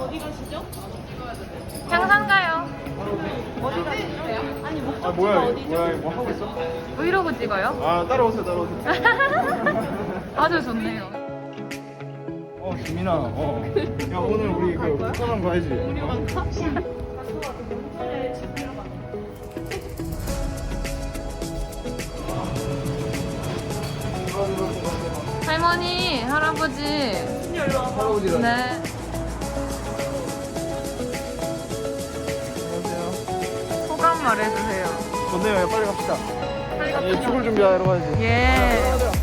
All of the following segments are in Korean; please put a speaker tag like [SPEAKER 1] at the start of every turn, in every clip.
[SPEAKER 1] 어디 가시죠?
[SPEAKER 2] 향상 가요.
[SPEAKER 1] 어디 가시죠? 아니 목적지가
[SPEAKER 3] 아 뭐야
[SPEAKER 1] 어디죠?
[SPEAKER 3] 뭐야 뭐 하고 있어?
[SPEAKER 2] 브이로그 찍어요?
[SPEAKER 3] 아 따라오세요 따라오세요.
[SPEAKER 2] 아주 좋네요.
[SPEAKER 3] 어 지민아 어. 야 오늘 우리 그 국가관 가야지.
[SPEAKER 1] 우리
[SPEAKER 3] 어?
[SPEAKER 1] 많다? 명절에 집으러 가.
[SPEAKER 2] 할머니, 할아버지.
[SPEAKER 1] 와봐.
[SPEAKER 2] 네. 말해주세요.
[SPEAKER 3] 좋네요. 야, 빨리 갑시다.
[SPEAKER 2] 빨리
[SPEAKER 3] 예,
[SPEAKER 2] 갑시다.
[SPEAKER 3] 축을 준비하러 가야지.
[SPEAKER 2] 예.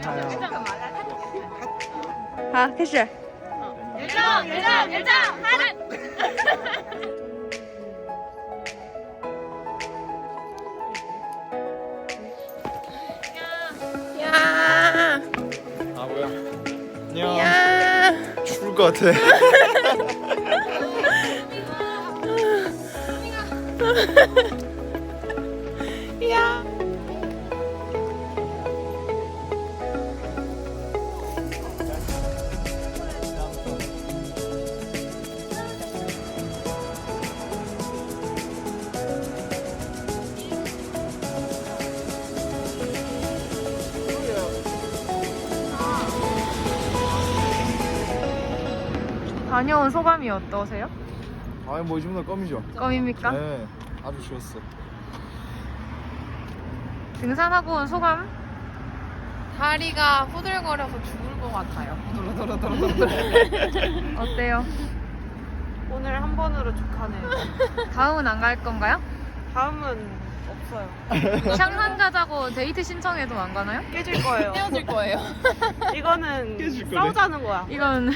[SPEAKER 3] 봐요.
[SPEAKER 2] 아. 야.
[SPEAKER 3] 아 뭐야? 안녕. 죽을 것 같아.
[SPEAKER 2] 다녀온 소감이 어떠세요?
[SPEAKER 3] 아니 뭐 지금 다 껌이죠.
[SPEAKER 2] 껌입니까?
[SPEAKER 3] 네, 아주 좋았어.
[SPEAKER 2] 등산하고 온 소감?
[SPEAKER 4] 다리가 후들거려서 죽을 것 같아요.
[SPEAKER 2] 어때요?
[SPEAKER 1] 오늘 한 번으로 족하네요.
[SPEAKER 2] 다음은 안 갈 건가요?
[SPEAKER 1] 다음은 없어요.
[SPEAKER 2] 샹산 가자고 데이트 신청해도 안 가나요?
[SPEAKER 1] 깨질 거예요.
[SPEAKER 4] 헤어질 거예요.
[SPEAKER 1] 이거는
[SPEAKER 3] 깨질 거네.
[SPEAKER 1] 싸우자는 거야.
[SPEAKER 2] 이건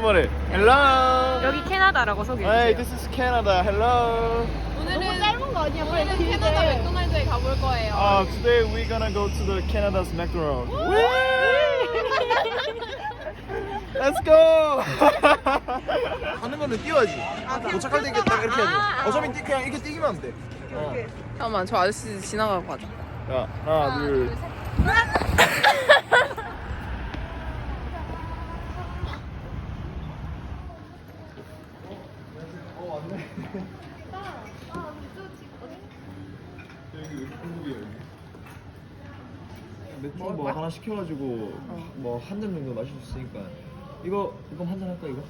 [SPEAKER 3] 오랜만에. Hello.
[SPEAKER 2] 여기 캐나다라고
[SPEAKER 3] Hey,
[SPEAKER 2] 소개해주세요.
[SPEAKER 3] this is Canada. Hello.
[SPEAKER 4] 오늘은
[SPEAKER 1] 짧은 거 아니야?
[SPEAKER 4] 오늘은 캐나다 맥도날드에 가볼 거예요.
[SPEAKER 3] Uh, today we're gonna go to the Canada's McDonald's. Let's go! 하는 거는 뛰어야지. 도착할 때 이렇게 딱 이렇게 해야지. 어차피 뛰, 그냥 이렇게 뛰기만 하면 돼. 어.
[SPEAKER 4] 잠깐만, 저 아저씨 지나가고 가자.
[SPEAKER 3] 자, 하나, 둘. 어, 왔네. 여기. 맥주 뭐 하나 시켜가지고 뭐 한 잔 정도 마실 수 있으니까 이거 이거 한 잔 할까 이거?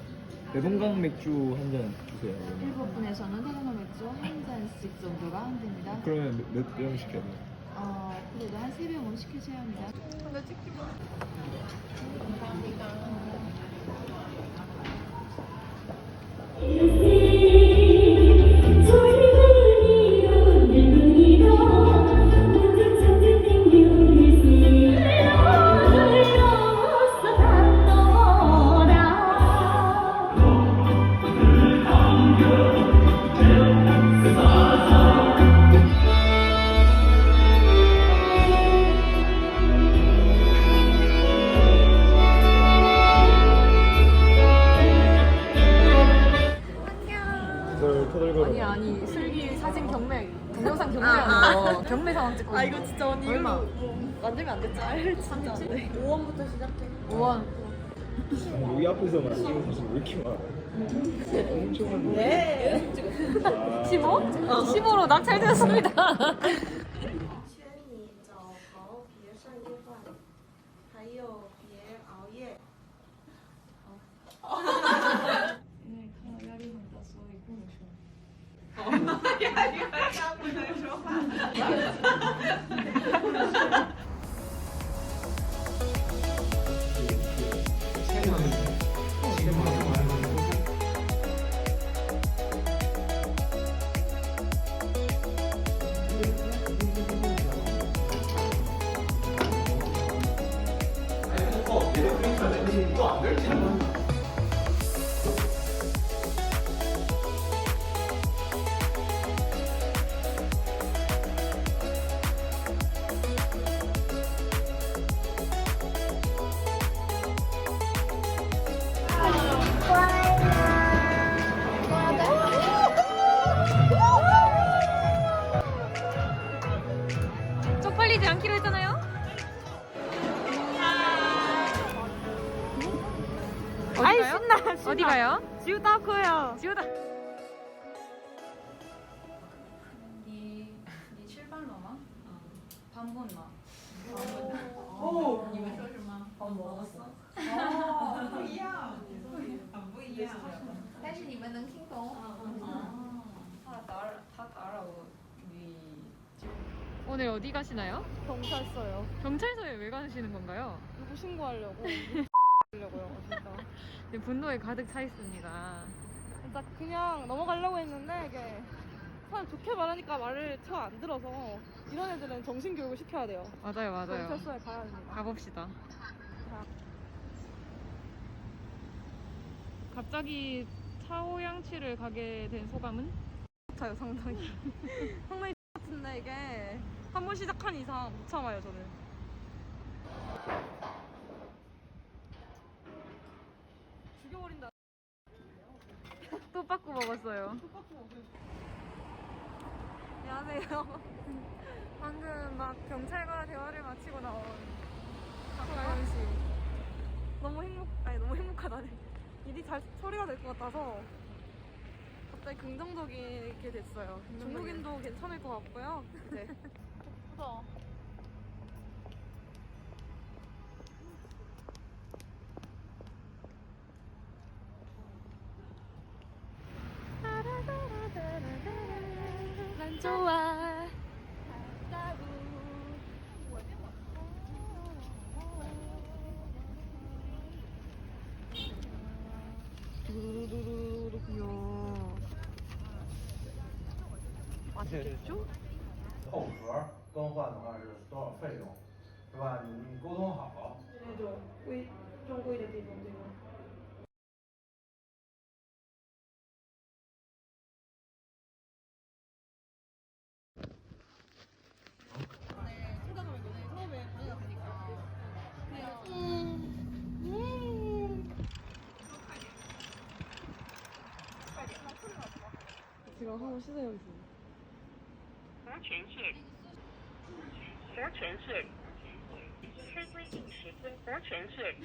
[SPEAKER 3] 대동강 맥주 한 잔 주세요. 그러면.
[SPEAKER 5] 일곱 분에서는 태국어 맥주 한 잔씩 정도가 한됩니다.
[SPEAKER 3] 그러면 몇병 시켜야 돼?
[SPEAKER 5] 어, 그래도 한세 병은 시키셔야 합니다.
[SPEAKER 3] 널
[SPEAKER 2] 동영상 경매하는 거 경매 상황 찍고
[SPEAKER 1] 아 이거 진짜 언니
[SPEAKER 2] 얼마?
[SPEAKER 1] 이거 뭐 만들면 안 됐지? 알 진짜 안 돼. 5원부터 시작해.
[SPEAKER 2] 5원
[SPEAKER 3] 여기 앞에서만 찍은 사진 왜 이렇게 많아? 엄청 많네.
[SPEAKER 1] 네.
[SPEAKER 2] 15? 15로 낙찰되었습니다
[SPEAKER 6] 劝你早逃，别上夜班，还有 안
[SPEAKER 3] 될지.
[SPEAKER 2] 신나, 신나. 어디 가요? 지우다코요. 지우다.
[SPEAKER 5] 你你吃饭了吗？嗯，胖不吗？你们说什么？但是你们能听懂？哦，他打扰他打扰你。
[SPEAKER 2] 오늘 어디 가시나요?
[SPEAKER 1] 경찰서요.
[SPEAKER 2] 경찰서에 왜 가시는 건가요?
[SPEAKER 1] 누구 신고하려고.
[SPEAKER 2] 분노에 가득 차 있습니다.
[SPEAKER 1] 진짜 그냥 넘어가려고 했는데 이게 사람 좋게 말하니까 말을 잘안 들어서 이런 애들은 정신 교육을 시켜야 돼요.
[SPEAKER 2] 맞아요, 맞아요.
[SPEAKER 1] 경찰서에 가야 됩니다.
[SPEAKER 2] 가봅시다. 갑자기 차오양치를 가게 된 소감은?
[SPEAKER 1] 같아요, 상당히. 상당히 같은데 이게 한 번 시작한 이상 못 참아요, 저는. 죽여버린다.
[SPEAKER 2] 또 빠꾸 먹었어요.
[SPEAKER 1] 안녕하세요. 방금 막 경찰과 대화를 마치고 나온 박가연 씨. 너무 행복, 아니 너무 행복하다네. 일이 잘 처리가 될 것 같아서 갑자기 긍정적이게 됐어요. 중국인도 괜찮을 것 같고요. 네. 예쁘다. 走啊。
[SPEAKER 3] 后盒更换的话是多少费用，是吧？你你沟通好。
[SPEAKER 1] 那种规正规的这种这种。然后是这样子，活泉
[SPEAKER 7] 限，活权限，权限，非规定时间，活权限。